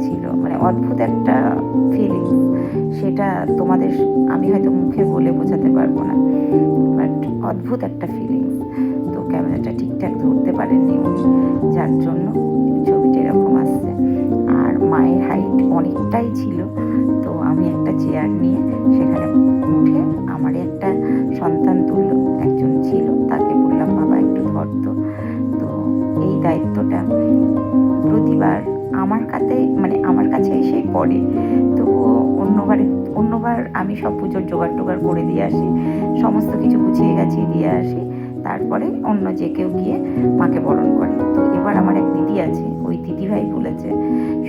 জাগছিল মানে অদ্ভুত একটা ফিলিংস সেটা তোমাদের, আমি হয়তো মুখে বলে বোঝাতে পারব না বাট অদ্ভুত একটা ফিলিংস তো ক্যামেরাটা ঠিকঠাক ধরতে পারেননি উনি, যার জন্য ছবিটা এরকম আসছে। আর মায়ের হাইট অনেকটাই ছিল, তো আমি একটা চেয়ার নিয়ে সেখানে উঠে আমার একটা সন্তান তুল্য একজন ছিল, তাকে বললাম, বাবা, একটু ধরতো তো এই দায়িত্বটা প্রতিবার আমার কাছে মানে আমার কাছে এসে পড়ে। তো অন্যবারে, অন্যবার আমি সব পুজোর জোগাড় টোগাড় করে দিয়ে আসি। সমস্ত কিছু গুছিয়ে গাছিয়ে দিয়ে আসি। তারপরে অন্য যে কেউ গিয়ে মাকে বরণ করে। তো এবার আমার এক দিদি আছে, ওই দিদিভাই বলেছে,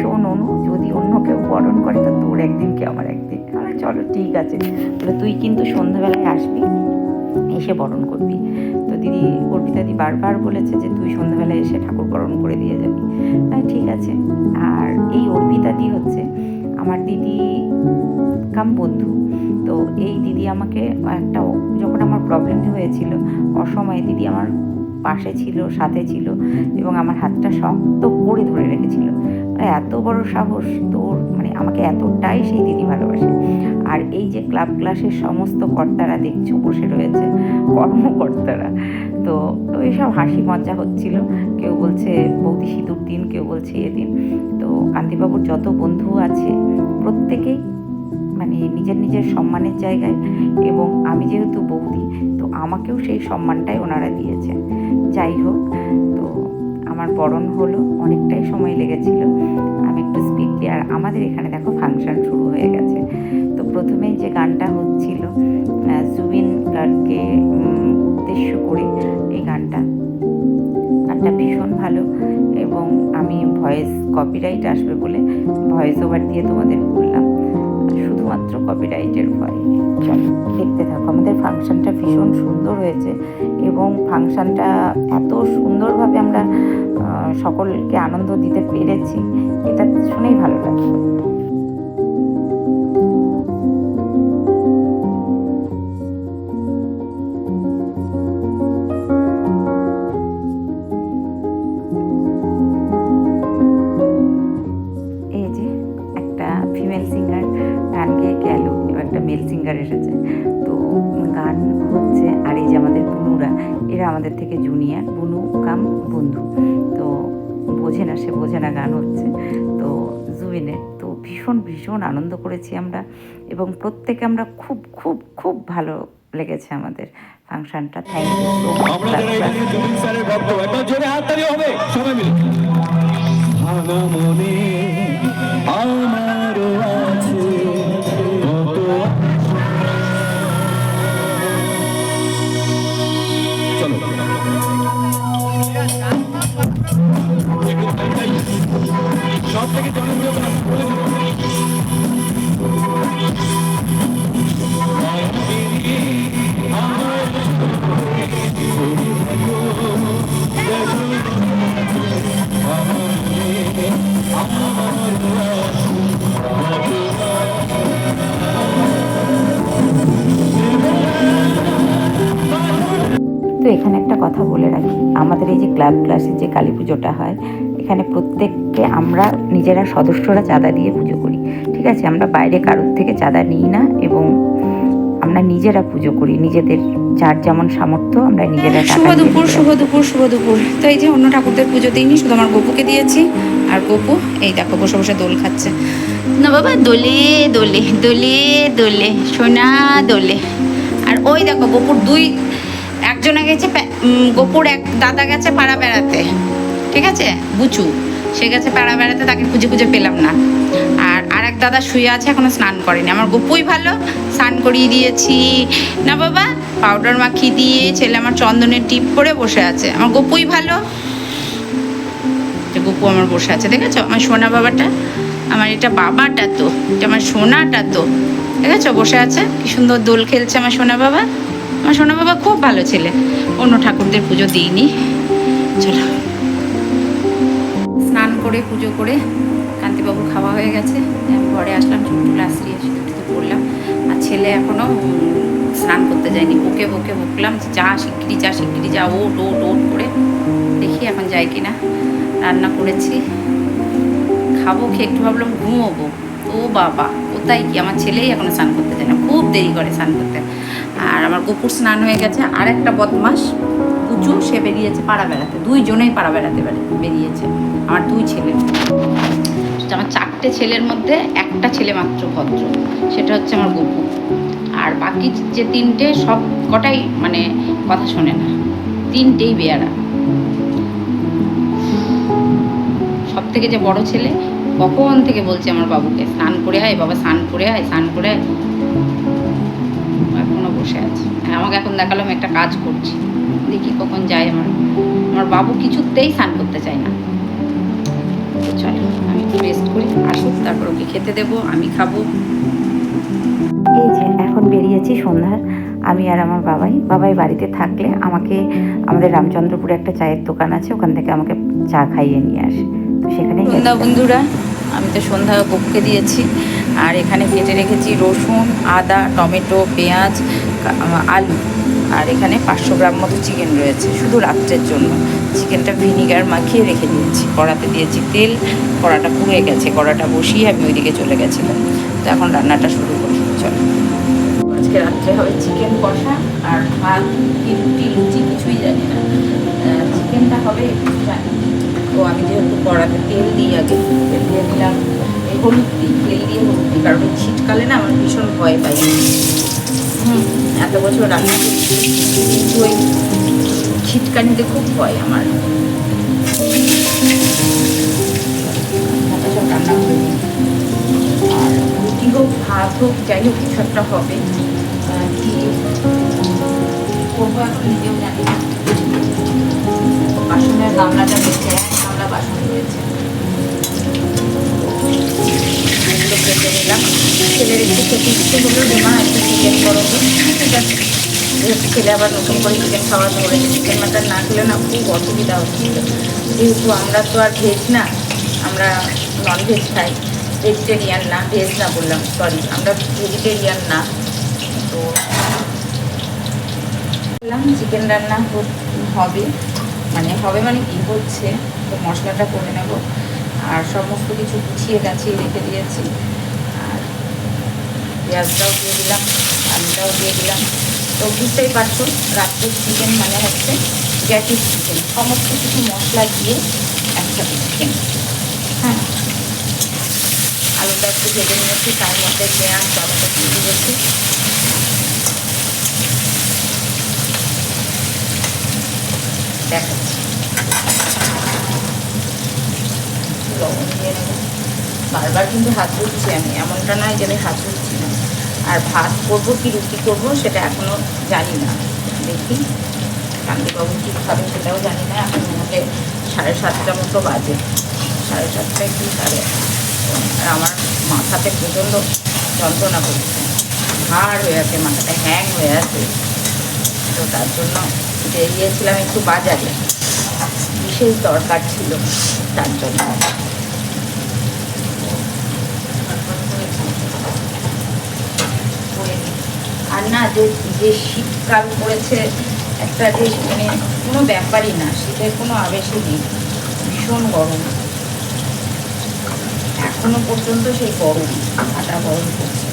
শোন অনু, যদি অন্য কেউ বরণ করে, তো তোর একদিন কি আমার একদিন? আমি চলো ঠিক আছে। তুই কিন্তু সন্ধ্যাবেলায় আসবি, এসে বরণ করবি। দিদি অর্পিতাদি বারবার বলেছে যে তুই সন্ধ্যাবেলায় এসে ঠাকুর বরণ করে দিয়ে যাবি। তাই ঠিক আছে। আর এই অর্পিতাদি হচ্ছে আমার দিদি কাম বন্ধু। তো এই দিদি আমাকে একটা যখন আমার প্রবলেম হয়েছিল, অসময়ে দিদি আমার পাশে ছিল, সাথে ছিল এবং আমার হাতটা শক্ত করে ধরে রেখেছিল। এত বড় সাহস তোর মানে আমাকে এতটাই সেই দিদি ভালোবাসে। আর এই যে ক্লাব ক্লাসের সমস্ত কর্তারা দেখছ, বসে রয়েছে কর্মকর্তারা। তো ওই সব হাসি মজা হচ্ছিল। কেউ বলছে বৌদি সিঁদুর দিন, কেউ বলছে এদিন তো কান্তিবাবুর যত বন্ধু আছে, প্রত্যেকেই মানে নিজের নিজের সম্মানের জায়গায় এবং আমি যেহেতু বৌদি, তো আমাকেও সেই সম্মানটাই ওনারা দিয়েছেন। যাই হোক, তো আমার বরণ হলো, অনেকটাই সময় লেগেছিল। আমি একটু স্পিডলি আর আমাদের এখানে দেখো ফাংশন শুরু হয়ে গেছে। তো প্রথমেই যে গানটা হচ্ছিল জুবিন গার্গকে উদ্দেশ্য করে এই গানটা। গানটা ভীষণ ভালো, এবং আমি ভয়েস কপিরাইট আসবে বলে ভয়েস ওভার দিয়ে তোমাদের বললাম। শুধুমাত্র কপিরাইটের ভয়। দেখতে থাকো। আমাদের ফাংশনটা ভীষণ সুন্দর হয়েছে এবং ফাংশনটা এত সুন্দরভাবে আমরা সকলকে আনন্দ দিতে পেরেছি। এটা শুনেই ভালো লাগল। এরা আমাদের থেকে জুনিয়র বুনু কাম বন্ধু। তো বোঝে না সে বোঝে না গান হচ্ছে। তো জুবিনের তো ভীষণ ভীষণ আনন্দ করেছি আমরা এবং প্রত্যেকে আমরা খুব খুব খুব ভালো লেগেছে আমাদের ফাংশনটা। থ্যাংক ইউ সো আমরা জুবিন স্যারের ভক্ত একবার জোরে হাততালি হবে। সবাই মিলে। সব থেকে জনপ্রিয় তো এখানে একটা কথা বলে রাখি। আমাদের এই যে ক্লাব ক্লাসে যে কালী পুজোটা হয় এখানে প্রত্যেককে আমরা নিজেরা সদস্যরা চাঁদা দিয়ে পুজো করি। ঠিক আছে? আমরা বাইরে কারোর থেকে চাঁদা নিই না এবং আমরা নিজেরা পুজো করি। নিজেদের যার যেমন সামর্থ্য আমরা নিজেরা শুভ দুপুর শুভ দুপুর শুভ দুপুর। তো এই যে অন্য ঠাকুরদের পুজো দিইনি শুধু আমার গপুকে দিয়েছি। আর গপু এই দেখো বসে বসে দোল খাচ্ছে। না বাবা দোলে দোলে দোলে দোলে সোনা দোলে। আর ওই দেখো গপুর দুই একজনে গেছে গপুর এক দাদা গেছে পাড়া বেড়াতে। ঠিক আছে? বুচু, সে গেছে পাড়া বেড়াতে, তাকে খুঁজে খুঁজে পেলাম না। আর আর এক দাদা শুয়ে আছে, এখনও স্নান করেনি। আমার গপুই ভালো, স্নান করিয়ে দিয়েছি। না বাবা পাউডার মাখিয়ে দিয়ে ছেলে আমার চন্দনের টিপ পরে বসে আছে। আমার গপুই ভালো। গপু আমার বসে আছে, দেখেছ? আমার সোনা বাবাটা, আমার এটা বাবাটা তো, এটা আমার সোনাটা তো। দেখেছ? বসে আছে। কি সুন্দর দোল খেলছে আমার সোনা বাবা। আমার সোনা বাবা খুব ভালো ছেলে। অন্য ঠাকুরদের পুজো দিইনি। চলো। স্নান করে, পুজো করে কান্তিবাবু খাওয়া হয়ে গেছে। ঘরে আসলাম, ছোট্ট ক্লাস দিয়ে পড়লাম। আর ছেলে এখনও স্নান করতে যায়নি। বকে বকে, বকলাম যা শিগগিরি যা শিগগিরি যা, ওট ওট ওট করে দেখি এখন যাই কি না রান্না করেছি। খাব খেয়ে একটু ভাবলাম ঘুমোবো। ও বাবা! কোথায় কি আমার ছেলেই এখনও স্নান করতে যায় না। খুব দেরি করে স্নান করতে। আর আমার কুকুর স্নান হয়ে গেছে। আর একটা বদমাস পুচু সে বেরিয়েছে পাড়া বেড়াতে। দুইজনেই পাড়া বেড়াতে বেড়ে- বেরিয়েছে। আমার দুই ছেলে। আমার চারটে ছেলের মধ্যে একটা ছেলে মাত্র ভদ্র। সেটা হচ্ছে আমার গপু আর বাকি যে তিনটে সব কটাই মানে কথা শোনে না। তিনটেই বেয়ারা। সব থেকে যে বড় ছেলে কখন থেকে বলছে আমার বাবুকে স্নান করে আয় বাবা স্নান করে আয় স্নান করে আয়। এখনও বসে আছে। আমাকে এখন দেখাল আমি একটা কাজ করছি। দেখি কখন যায় আমার। আমার বাবু কিছুতেই স্নান করতে চায় না। চলো আমি একটু রেস্ট করি আসুক তারপর ওকে খেতে দেবো আমি খাব। এই যে এখন বেরিয়েছি সন্ধ্যার। আমি আর আমার বাবাই। বাবাই বাড়িতে থাকলে আমাকে আমাদের রামচন্দ্রপুরে একটা চায়ের দোকান আছে ওখান থেকে আমাকে চা খাইয়ে নিয়ে আসে। তো সেখানেই গেছি। বন্ধুরা আমি তো সন্ধ্যা বককে দিয়েছি। আর এখানে কেটে রেখেছি রসুন, আদা, টমেটো, পেঁয়াজ আলু। আর এখানে পাঁচশো গ্রাম মতো চিকেন রয়েছে, শুধু রাত্রের জন্য। চিকেনটা ভিনিগার মাখিয়ে রেখে দিয়েছি। কড়াতে দিয়েছি তেল, কড়াটা পুড়ে গেছে, কড়াটা বসিয়ে আমি ওইদিকে চলে গেছিলাম। তো এখন রান্নাটা শুরু করি, চলো। আজকে রাত্রে হবে চিকেন কষা আর ভাত লুচি, কিছুই জানি না। চিকেনটা হবে একটু তো আমি যেহেতু কড়াতে তেল দিই আগে, তেল দিয়ে দিলাম। হলুদ দিই, তেল দিয়ে হলুদ দিই, কারণ এই শীতকালে না আমার ভীষণ ভয় পাই। হুম, এত বছর রান্না কিন্তু ওই ছিটকানিতে খুব ভয় আমার। রুটি হোক, ভাত হোক, যাই হোক, কিছু একটা হবে। কি করব এখন বাসনের গামলাটা গামলা বাসন নিলাম ছেলের একটু চিকেন করো ঠিক ছেলে আবার নতুন করে চিকেন খাওয়া ধরেছে চিকেন মাটন না খেলে না খুব অসুবিধা হচ্ছিল যেহেতু আমরা তো আর ভেজ না, আমরা নন ভেজ খাই। ভেজিটেরিয়ান না ভেজ না বললাম সরি আমরা ভেজিটেরিয়ান না। তো বললাম চিকেন রান্না হবে। মানে হবে মানে কি হচ্ছে? মশলাটা করে নেব। আর সমস্ত কিছু গুছিয়ে গাছিয়ে রেখে দিয়েছি। আর পেঁয়াজটাও দিয়ে দিলাম, আলুটাও দিয়ে দিলাম। তো বুঝতেই পারছ, রাত্রের চিকেন মানে হচ্ছে গ্যাটিস চিকেন সমস্ত কিছু মশলা দিয়ে একসাথে চিকেন হ্যাঁ। আলুটা একটু ভেজে নিয়েছি, তার মধ্যে পেঁয়াজ টমেটো দিয়ে দিয়েছি। দেখাচ্ছি। লবণ বারবার কিন্তু হাত ধুচ্ছি আমি। এমনটা নয় যে আমি হাত ধুচ্ছি না। আর ভাত করব কি, রুটি করব সেটা এখনও জানি না। দেখি কান্তিবাবু কী খাবে সেটাও জানি না। এখন মোটে সাড়ে সাতটা মতো বাজে। সাড়ে সাতটায় কি সাড়ে আর আমার মাথাতে প্রচণ্ড যন্ত্রণা করছে। ভার হয়ে আছে, মাথাটা হ্যাং হয়ে আছে। তো তার জন্য বেরিয়েছিলাম একটু বাজারে। বিশেষ দরকার ছিল তার জন্য। আর না, যে যে শীতকাল পড়েছে, একটা যে মানে কোনো ব্যাপারই না, শীতের কোনো আবেশই নেই, ভীষণ গরম। এখনও পর্যন্ত সেই গরম আটা গরম করছে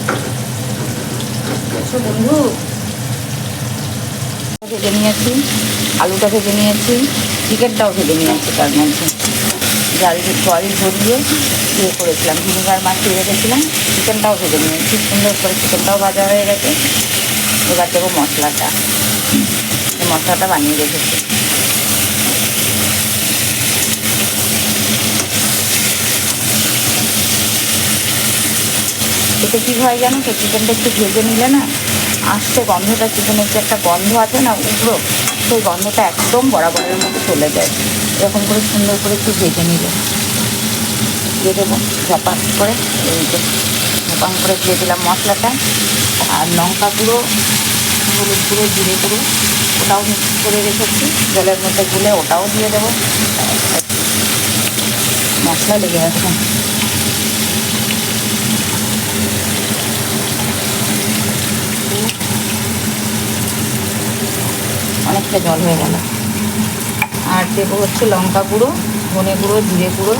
বন্ধু, ভেজে নিয়েছি, আলুটা ভেজে নিয়েছি। চিকেনটাও ভেজে নিয়েছি তার মধ্যে। জাল জল ঝরিয়ে ইয়ে করেছিলাম ভিনিগার মাখিয়ে রেখেছিলাম চিকেনটাও ভেজে নিয়েছি সুন্দর করে চিকেনটাও ভাজা হয়ে গেছে। এবার দেবো মশলাটা। মশলাটা বানিয়ে রেখেছি। এতে কী হয় জানো তো চিকেনটা একটু ভেজে নিলে না, আসতে গন্ধটা চিকেনের যে একটা গন্ধ আছে না, উগ্র। সেই গন্ধটা একদম বরাবরের মতো চলে যায়। এরকম করে সুন্দর করে একটু ভেজে নিলে। দিয়ে দেবো ঝপাস করে, এই যে ঝপাং করে দিয়ে দিলাম মশলাটা। আর লঙ্কা গুঁড়ো, হলুদ গুঁড়ো, জিরে গুঁড়ো, ওটাও মিক্স করে রেখেছি। জলের মধ্যে গুলে ওটাও দিয়ে দেবো। মশলা লেগে আছে অনেকটা জল হয়ে গেল। আর দেবো হচ্ছে লঙ্কা গুঁড়ো, ধনে গুঁড়ো, জিরে গুঁড়ো,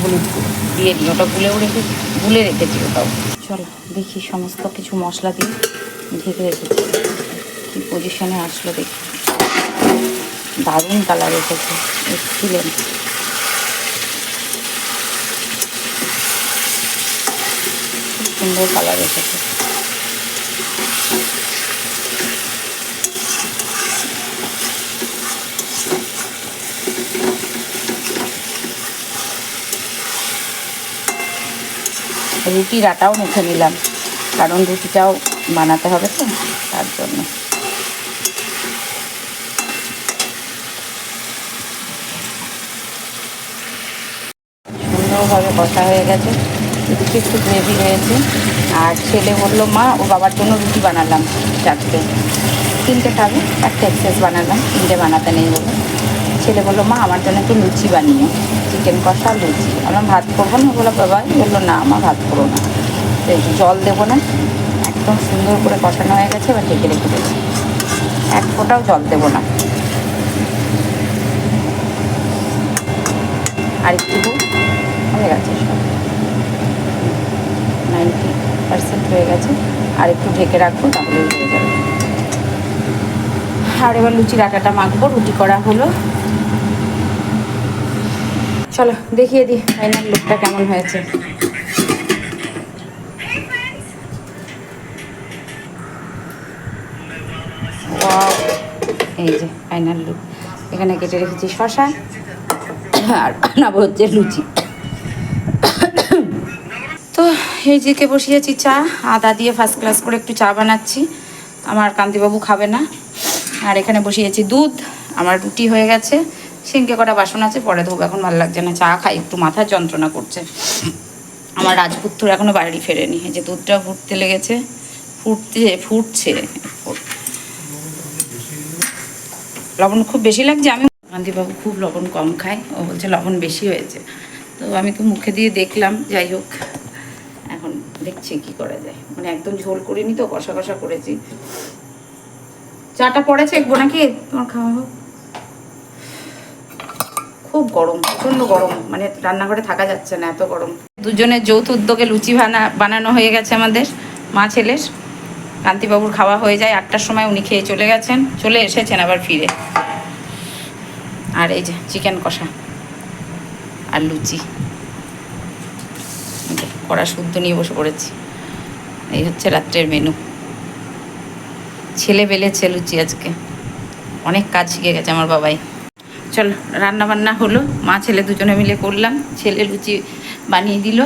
হলুদ গুঁড়ো। দিয়ে দিই, ওটা গুলেও রেখে গুলে রেখেছি ওটাও। চলো, দেখি সমস্ত কিছু মশলা দিয়ে ঢেকে রেখেছি। কী পজিশনে আসলো দেখি। দারুণ কালার এসেছে খুব সুন্দর কালার এসেছে। রুটির আটাও মেখে নিলাম। কারণ রুটিটাও বানাতে হবে তো, তার জন্য। সুন্দরভাবে কষা হয়ে গেছে। রুটি একটু গ্রেভি হয়েছে। আর ছেলে বলল, মা, ও বাবার জন্য রুটি বানালাম চারটে তিনটে খাবে, একটা এক্সেস বানালাম, তিনটে বানাতে নেই বলে। ছেলে বলল, মা, আমার জন্য একটু লুচি বানিয়ে চিকেন কষা লুচি। আমরা ভাত করব না? বলে বাবা। বলল, না আমার ভাত করব না। তো যে জল দেবো না, একদম সুন্দর করে কষানো হয়ে গেছে, এবার ঢেকে রেখে দেবো এক ফোঁটাও জল দেবো না। আর একটু হয়ে গেছে সব। নাইনটি পার্সেন্ট হয়ে গেছে। আর একটু ঢেকে রাখব তাহলে হয়ে যাবে। আর এবার লুচির আটাটা মাখবো, রুটি করা হলো। চলো, দেখিয়ে দিই ফাইনাল লুকটা কেমন হয়েছে! এই যে ফাইনাল লুক এখানে কেটে রেখেছি শশা আর বানাবো হচ্ছে লুচি। তো এই যে কে বসিয়েছি চা, আদা দিয়ে ফার্স্ট ক্লাস করে একটু চা বানাচ্ছি। আমার কান্তিবাবু খাবে না। আর এখানে বসিয়েছি দুধ, আমার রুটি হয়ে গেছে। সিঙ্কে কটা বাসন আছে, পরে ধোবো। এখন ভালো লাগছে না, চা খাই, একটু মাথার যন্ত্রণা করছে। আমার রাজপুত্র এখনও বাড়ি ফেরেনি। এই যে দুধটা ফুটতে লেগেছে, ফুটতে, ফুটছে। লবণ খুব বেশি লাগছে, আমি কান্তিবাবু খুব লবণ কম খায়, ও বলছে লবণ বেশি হয়েছে। তো আমি তো মুখে দিয়ে দেখলাম, যাই হোক, এখন দেখছি কি করা যায়। মানে একদম ঝোল করিনি তো, কষা কষা করেছি। চাটা পড়েছে একবো নাকি? তোমার খাওয়া হোক। খুব গরম, প্রচণ্ড গরম। মানে রান্নাঘরে থাকা যাচ্ছে না, এত গরম। দুজনের যৌথ উদ্যোগে লুচি বানা বানানো হয়ে গেছে আমাদের, মা ছেলের। কান্তিবাবুর খাওয়া হয়ে যায় আটটার সময়, উনি খেয়ে চলে গেছেন, চলে এসেছেন আবার ফিরে। আর এই যে চিকেন কষা আর লুচি। কড়া শুদ্ধ নিয়ে বসে পড়েছি। এই হচ্ছে রাত্রের মেনু। ছেলে বেলেছে লুচি আজকে। অনেক কাজ শিখে গেছে আমার বাবাই। চলো রান্না বান্না হলো। মা ছেলে দুজনে মিলে করলাম। ছেলে লুচি বানিয়ে দিল,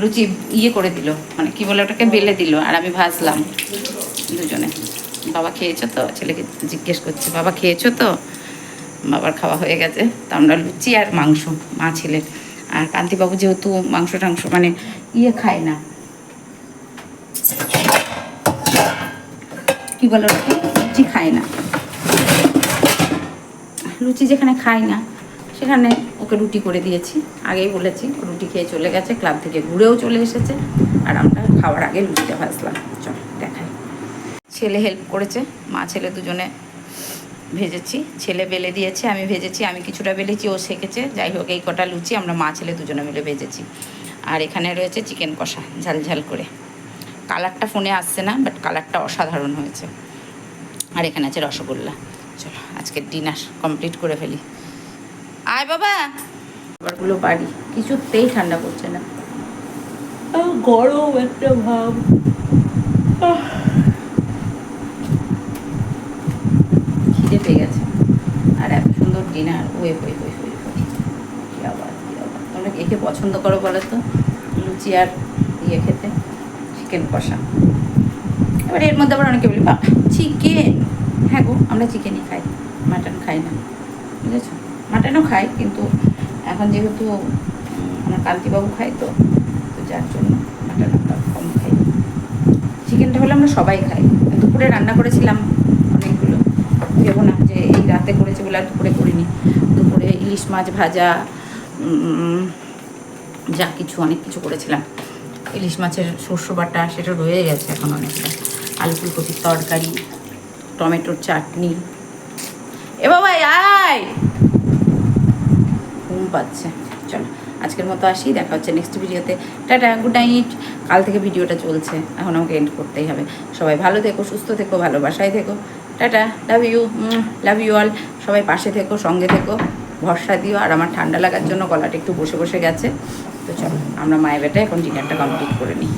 লুচি ইয়ে করে দিল মানে কি বলে ওটাকে, বেলে দিল, আর আমি ভাজলাম দুজনে। বাবা খেয়েছো তো? ছেলেকে জিজ্ঞেস করছে, বাবা খেয়েছো তো? বাবার খাওয়া হয়ে গেছে। তো আমরা লুচি আর মাংস, মা ছেলের। আর কান্তিবাবু যেহেতু মাংস টাংস মানে ইয়ে খায় না। কি বলে লুচি খায় না। লুচি যেখানে খাই না, সেখানে ওকে রুটি করে দিয়েছি। আগেই বলেছি রুটি খেয়ে চলে গেছে, ক্লাব থেকে ঘুরেও চলে এসেছে, আর আমরা খাওয়ার আগে লুচিটা ভাজলাম। চল, দেখাই। ছেলে হেল্প করেছে, মা ছেলে দুজনে ভেজেছি। ছেলে বেলে দিয়েছে, আমি ভেজেছি, আমি কিছুটা বেলেছি, ও সেকেছে। যাই হোক, এই কটা লুচি আমরা মা ছেলে দুজনে মিলে ভেজেছি। আর এখানে রয়েছে চিকেন কষা, ঝাল ঝাল করে। কালারটা ফোনে আসছে না বাট কালারটা অসাধারণ হয়েছে। আর এখানে আছে রসগোল্লা। চলো আজকের ডিনার কমপ্লিট করে ফেলি। আয় বাবা! খাবারগুলো বাড়ি কিছুতেই ঠান্ডা পড়ছে না। গরম একটা ভাব। খিদে পেয়ে গেছে। আর এত সুন্দর ডিনার ওয়ে ওয়ে ওয়ে ওয়ে কি আবার কি আবার। তোমরা কে কে পছন্দ করো বলো তো? লুচি আর দিয়ে খেতে। চিকেন কষা। এবার এর মধ্যে আবার অনেকে বলি বাবা চিকেন হ্যাঁ গো, আমরা চিকেনই খাই মাটন খাই না, বুঝেছ? মাটনও খাই, কিন্তু এখন যেহেতু আমার কান্তিবাবু খাই তো তো যার জন্য মাটন আমরা কম খাই। চিকেনটা হলে আমরা সবাই খাই দুপুরে রান্না করেছিলাম অনেকগুলো। ভেবো না যে এই রাতে করেছি বলে আর দুপুরে করিনি। দুপুরে ইলিশ মাছ ভাজা যা কিছু, অনেক কিছু করেছিলাম। ইলিশ মাছের শস্য বাটা, সেটা রয়ে গেছে এখন অনেকটা। আলু ফুলকপির তরকারি টমেটোর চাটনি। এ বাবা আয়! ঘুম পাচ্ছে। চলো, আজকের মতো আসি, দেখা হচ্ছে নেক্সট ভিডিওতে টাটা গুড নাইট কাল থেকে ভিডিওটা চলছে, এখন আমাকে এন্ড করতেই হবে। সবাই ভালো থেকো, সুস্থ থেকো, ভালোবাসায় থেকো। Tata love you love you all সবাই পাশে থেকো, সঙ্গে থেকো। ভরসা দিও, আর আমার ঠান্ডা লাগার জন্য গলাটা একটু বসে বসে গেছে। তো চলো, আমরা মায়ের বেটা এখন ডিনারটা কমপ্লিট করে নিই।